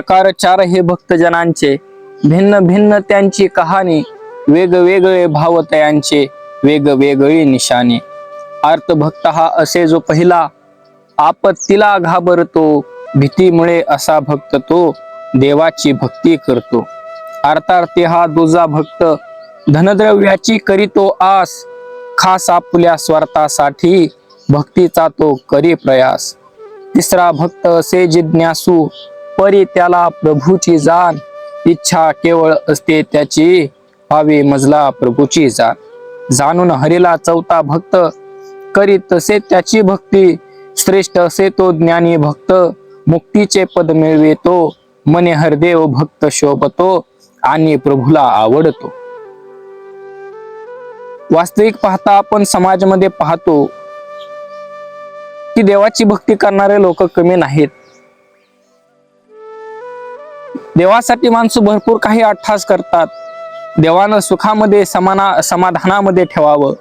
प्रकार चार हे भक्तजनांचे. भिन्न भिन्न त्यांची कहाणी वेगवेगळे भाव तयांचे वेगवेगळी निशाणे. अर्थभक्त हा असे जो पहिला आपत्तीला घाबरतो भीतीमुळे असा भक्त तो देवाची भक्ती करतो. आर्तार्थी हा दुजा भक्त धनद्रव्याची करीतो आस खास आपल्या स्वार्थासाठी भक्तीचा तो करी प्रयास. तिसरा भक्त असे जिज्ञासू परी त्याला प्रभूची जाण इच्छा केवळ असते त्याची पावे मजला प्रभूची जाण. जाणून हरीला चौथा भक्त करी तसे त्याची भक्ती. श्रेष्ठ असे तो ज्ञानी भक्त मुक्तीचे पद मिळवितो. मने हरदेव भक्त शोभतो आणि प्रभूला आवडतो. वास्तविक पाहता आपण समाजामध्ये पाहतो की देवाची भक्ती करणारे लोक कमी नाहीत. देवासाठी माणसं भरपूर काही अठ्ठास करतात. देवानं सुखामध्ये समाना समाधानामध्ये ठेवावं.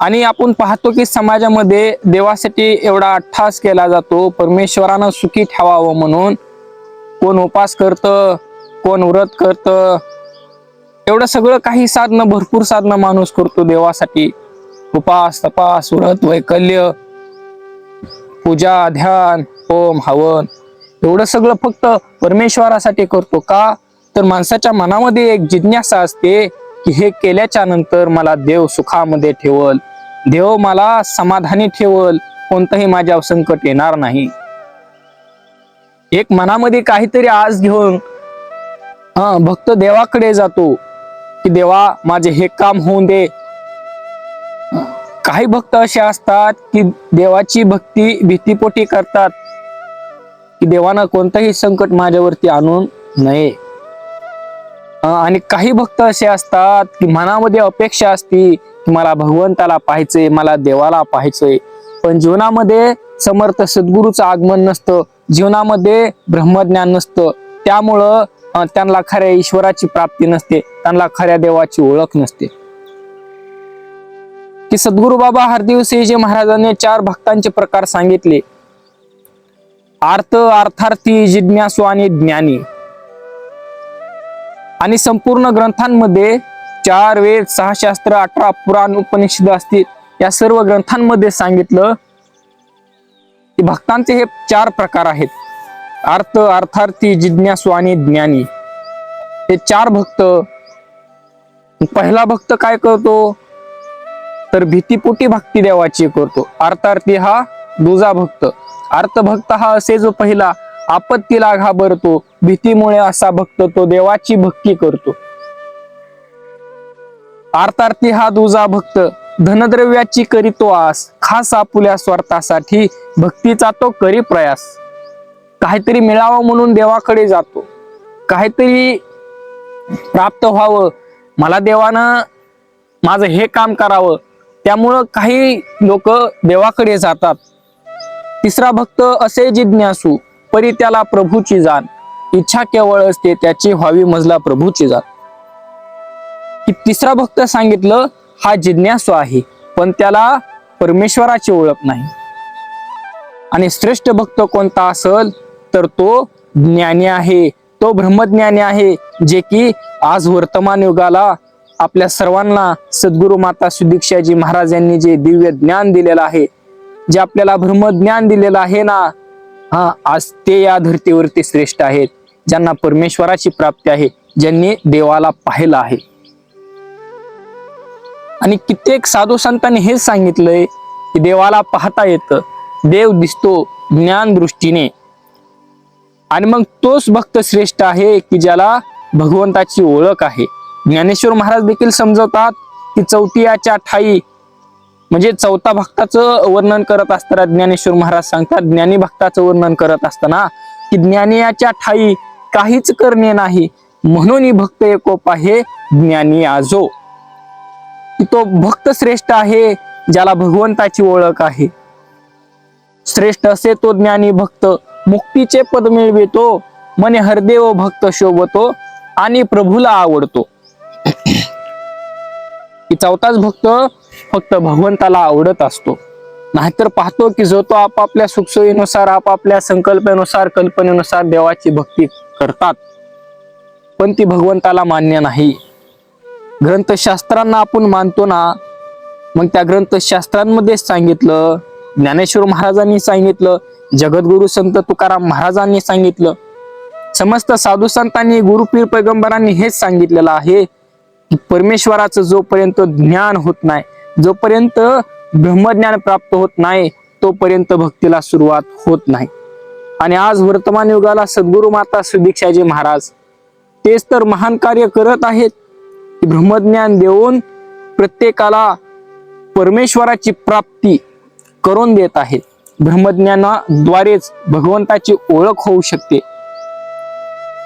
आणि आपण पाहतो की समाजामध्ये देवासाठी एवढा अठ्ठास केला जातो. परमेश्वरानं सुखी ठेवावं म्हणून. कोण उपास करतं कोण व्रत करतं. एवढं सगळं काही साधनं भरपूर साधनं माणूस करतो देवासाठी. उपास तपास व्रत वैकल्य पूजा ध्यान होम हवन. एवढं सगळं फक्त परमेश्वरासाठी करतो का? तर माणसाच्या मनामध्ये एक जिज्ञासा असते की हे केल्याच्यानंतर मला देव सुखामध्ये ठेवल. देव मला समाधानी ठेवल. कोणतंही माझ्यावर संकट येणार नाही. एक मनामध्ये काहीतरी आज घेऊन हा भक्त देवाकडे जातो की देवा माझे हे काम होऊन दे. काही भक्त असे असतात की देवाची भक्ती भीतीपोटी करतात. की देवानं कोणताही संकट माझ्यावरती आणून नये. आणि काही भक्त असे असतात की मनामध्ये अपेक्षा असती की मला भगवंताला पाहायचंय मला देवाला पाहायचंय. पण जीवनामध्ये समर्थ सद्गुरूचं आगमन नसतं जीवनामध्ये ब्रह्मज्ञान नसतं. त्यामुळं त्यांना खऱ्या ईश्वराची प्राप्ती नसते त्यांना खऱ्या देवाची ओळख नसते. की सद्गुरू बाबा हरदिवसीजी महाराजांनी चार भक्तांचे प्रकार सांगितले अर्थ अर्थार्थी जिज्ञासू आणि ज्ञानी. आणि संपूर्ण ग्रंथांमध्ये चार वेद सहा शास्त्र अठरा पुराण उपनिषद असतील या सर्व ग्रंथांमध्ये सांगितलं की भक्तांचे हे चार प्रकार आहेत. अर्थ अर्थार्थी जिज्ञासू आणि ज्ञानी. हे चार भक्त पहिला भक्त काय करतो? तर भीतीपोटी भक्ती देवाची करतो. अर्थार्थी हा दुजा भक्त. अर्थभक्त हा असे जो पहिला आपत्तीला घाबरतो भीतीमुळे असा भक्त तो देवाची भक्ती करतो. अर्थार्थी हा दुजा भक्त धनद्रव्याची करीतो आस खास आपुल्या स्वार्थासाठी भक्तीचा तो करी प्रयास. काहीतरी मिळावं म्हणून देवाकडे जातो. काहीतरी प्राप्त व्हावं मला देवानं माझं हे काम करावं त्यामुळं काही लोक देवाकडे जातात. तिसरा भक्त असे जिज्ञासू परी त्याला प्रभूची जाण. इच्छा केवळ असते त्याची व्हावी मजला प्रभूची जाण. की तिसरा भक्त सांगितलं हा जिज्ञासू आहे पण त्याला परमेश्वराची ओळख नाही. आणि श्रेष्ठ भक्त कोणता असल तर तो ज्ञानी आहे. तो ब्रह्मज्ञानी आहे जे की आज वर्तमान युगाला आपल्या सर्वांना सद्गुरु माता सुदीक्षाजी महाराज यांनी जे दिव्य ज्ञान दिलेलं आहे जे आपल्याला ब्रह्मज्ञान दिलेलं आहे ना हा आज ते या धर्तीवरती श्रेष्ठ आहेत ज्यांना परमेश्वराची प्राप्ती आहे ज्यांनी देवाला पाहिलं आहे. आणि कित्येक साधू संतांनी हेच सांगितलंय की देवाला पाहता येतं देव दिसतो ज्ञान दृष्टीने. आणि मग तोच भक्त श्रेष्ठ आहे की ज्याला भगवंताची ओळख आहे. ज्ञानेश्वर महाराज देखील समजवतात की चौथीयाच्या ठाई म्हणजे चौथा भक्ताचं वर्णन करत असताना ज्ञानेश्वर महाराज सांगतात ज्ञानी भक्ताचं वर्णन करत असताना की ज्ञानियाच्या ठाई काहीच करणे नाही म्हणून भक्त एकोप आहे ज्ञानी आजो. तो भक्त श्रेष्ठ आहे ज्याला भगवंताची ओळख आहे. श्रेष्ठ असे तो ज्ञानी भक्त मुक्तीचे पद मिळवितो मने हरदेव भक्त शोभतो आणि प्रभूला आवडतो. की चौथाच भक्त फक्त भगवंताला आवडत असतो. नाहीतर पाहतो की जो तो आपापल्या सुखसोयीनुसार आपापल्या संकल्पेनुसार कल्पनेनुसार देवाची भक्ती करतात. पण ती भगवंताला मान्य नाही. ग्रंथशास्त्रांना आपण मानतो ना मग त्या ग्रंथशास्त्रांमध्येच सांगितलं ज्ञानेश्वर महाराजांनी सांगितलं जगद्गुरु संत तुकाराम महाराजांनी सांगितलं समस्त साधू संतांनी गुरुपीर पैगंबरांनी हेच सांगितलेलं आहे की परमेश्वराचं जोपर्यंत ज्ञान होत नाही जोपर्यंत ब्रह्मज्ञान प्राप्त होत नाही तोपर्यंत भक्तीला सुरुवात होत नाही. आणि आज वर्तमान युगाला सद्गुरु माता सुदीक्षाजी महाराज तेच तर महान कार्य करत आहेत. की ब्रह्मज्ञान देऊन प्रत्येकाला परमेश्वराची प्राप्ती करून देत आहेत. ब्रह्मज्ञानाद्वारेच भगवंताची ओळख होऊ शकते.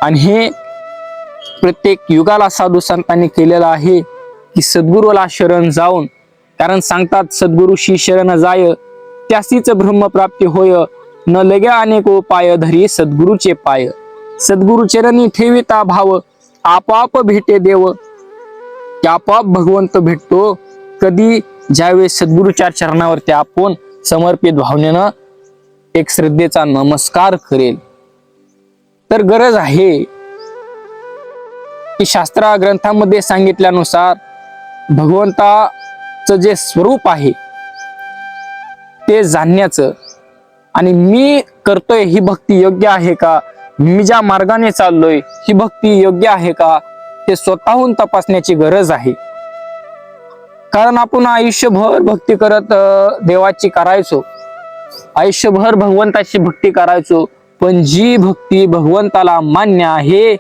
आणि हे प्रत्येक युगाला साधू संतांनी केलेलं आहे की सद्गुरूला शरण जाऊन कारण सांगतात सद्गुरुशी शरण जाय त्यासीच ब्रह्मप्राप्ती होय न लगे अनेक उपाय धरी सद्गुरूचे पाय. सद्गुरु चरणी ठेविता भाव आपोआप भेटे देव. आपाप आपोआप भगवंत भेटतो. कधी ज्यावेळेस सद्गुरूच्या चरणावरती आपण समर्पित भावनेनं एक श्रद्धेचा नमस्कार करेल. तर गरज आहे की शास्त्रा ग्रंथामध्ये सांगितल्यानुसार भगवंता भगवंताचं जे स्वरूप आहे ते जाणण्याचं आणि मी करतोय ही भक्ती योग्य आहे का? मी ज्या मार्गाने चाललोय ही भक्ती योग्य आहे का? ते स्वतःहून तपासण्याची गरज आहे. कारण आपण आयुष्यभर भक्ती करत देवाची करायचो. आयुष्यभर भगवंताची भक्ती करायचो. पण जी भक्ती भगवंताला मान्य आहे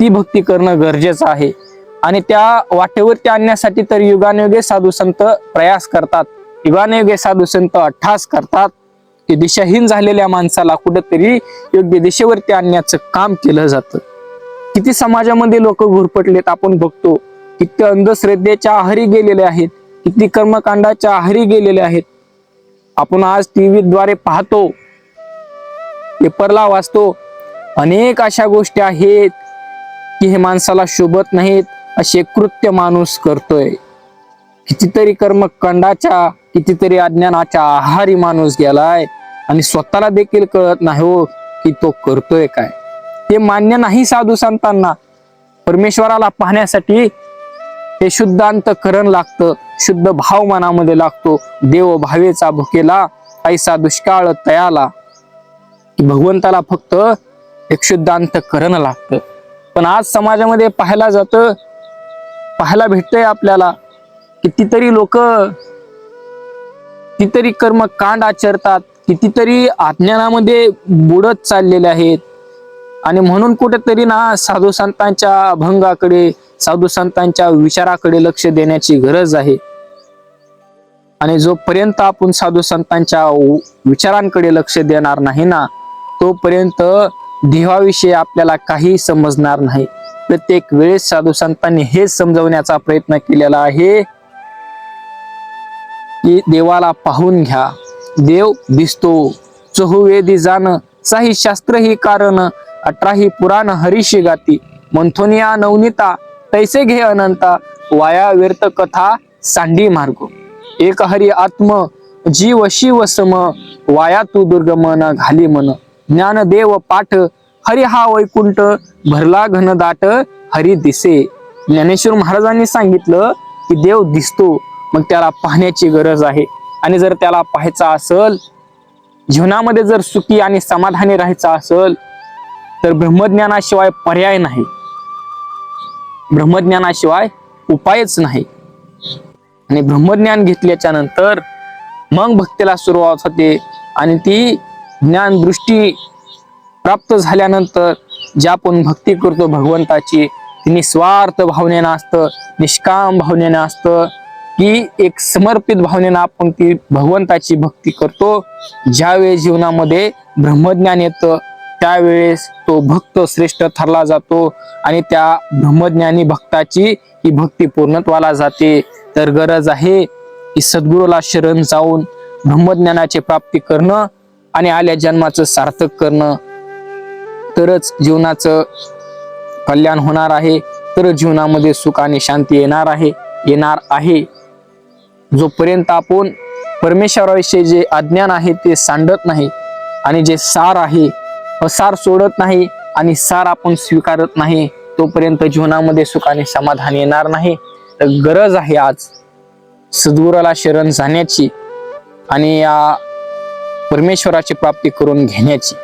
ती भक्ती करणं गरजेचं आहे. आणि त्या वाटेवरती आणण्यासाठी तर युगानयुगे साधू संत प्रयास करतात. युगानयुगे साधू संत अठ्ठास करतात की दिशाहीन झालेल्या माणसाला कुठंतरी योग्य दिशेवरती आणण्याचं काम केलं जातं. किती समाजामध्ये लोक घुरपटलेत आपण बघतो. किती अंधश्रद्धेच्या आहारी गेलेले आहेत. किती कर्मकांडाच्या आहारी गेलेले आहेत. आपण आज टीव्ही द्वारे पाहतो. पेपरला वाचतो. अनेक अशा गोष्टी आहेत की हे माणसाला शोभत नाहीत. असे कृत्य माणूस करतोय. कितीतरी कर्मकांडाच्या कितीतरी अज्ञानाच्या आहारी माणूस गेलाय आणि स्वतःला देखील कळत नाही हो की तो करतोय काय. ते मान्य नाही साधू संतांना. परमेश्वराला पाहण्यासाठी हे शुद्धांत करण लागतं शुद्ध भाव मनामध्ये लागतो. देव भावेचा भुकेला ऐसा दुष्काळ तयाला. की भगवंताला फक्त एक शुद्धांत करण लागतं. पण आज समाजामध्ये पाहायला जातं पाहायला भेटतंय आपल्याला. कितीतरी लोक कितीतरी कर्म कांड आचरतात कितीतरी अज्ञानामध्ये बुडत चाललेले आहेत. आणि म्हणून कुठेतरी ना साधू संतांच्या अभंगाकडे साधू संतांच्या विचाराकडे लक्ष देण्याची गरज आहे. आणि जोपर्यंत आपण साधू संतांच्या विचारांकडे लक्ष देणार नाही ना तोपर्यंत देवाविषयी आपल्याला काही समजणार नाही. प्रत्येक वेळेस साधू संतांनी हे समजवण्याचा प्रयत्न केलेला आहे की देवाला पाहून घ्या. देव दिसतो. चहुवेदी जाण साही शास्त्र ही कारण अठराही पुराण हरिशी गाती. मंथोनिया नवनीता तैसे घे अनंता वाया व्यर्थ कथा सांडी मार्ग. एक हरी आत्म जीव शिव सम वाया तू दुर्गमन घाली मन. ज्ञान देव पाठ हरि हा वैकुंठ भरला घनदाट हरी दिसे. ज्ञानेश्वर महाराजांनी सांगितलं की देव दिसतो मग त्याला पाहण्याची गरज आहे. आणि जर त्याला पाहायचा असल जीवनामध्ये जर सुखी आणि समाधानी राहायचं असल तर ब्रह्मज्ञानाशिवाय पर्याय नाही. ब्रह्मज्ञानाशिवाय उपायच नाही. आणि ब्रह्मज्ञान घेतल्याच्या नंतर मग भक्तीला सुरुवात होते. आणि ती ज्ञान दृष्टी प्राप्त झाल्यानंतर ज्या आपण भक्ती करतो भगवंताची ती निस्वार्थ भावनेनं असतं निष्काम भावनेनं असतं की एक समर्पित भावनेनं आपण ती भगवंताची भक्ती करतो. ज्यावेळेस जीवनामध्ये ब्रह्मज्ञान येतं त्यावेळेस तो भक्त श्रेष्ठ ठरला जातो आणि त्या ब्रह्मज्ञानी भक्ताची ही भक्ती पूर्णत्वाला जाते. तर गरज आहे की सद्गुरूला शरण जाऊन ब्रह्मज्ञानाची प्राप्ती करणं आणि आल्या जन्माचं सार्थक करणं. तरच जीवनाचं कल्याण होणार आहे तर जीवनामध्ये सुख आणि शांती येणार आहे येणार आहे. जोपर्यंत आपण परमेश्वराविषयी जे अज्ञान आहे ते सांडत नाही आणि जे सार आहे असार सोडत नाही आणि सार आपण स्वीकारत नाही तोपर्यंत जीवनामध्ये सुख आणि समाधान येणार नाही. तर गरज आहे आज सद्गुराला शरण जाण्याची आणि या परमेश्वराची प्राप्ती करून घेण्याची.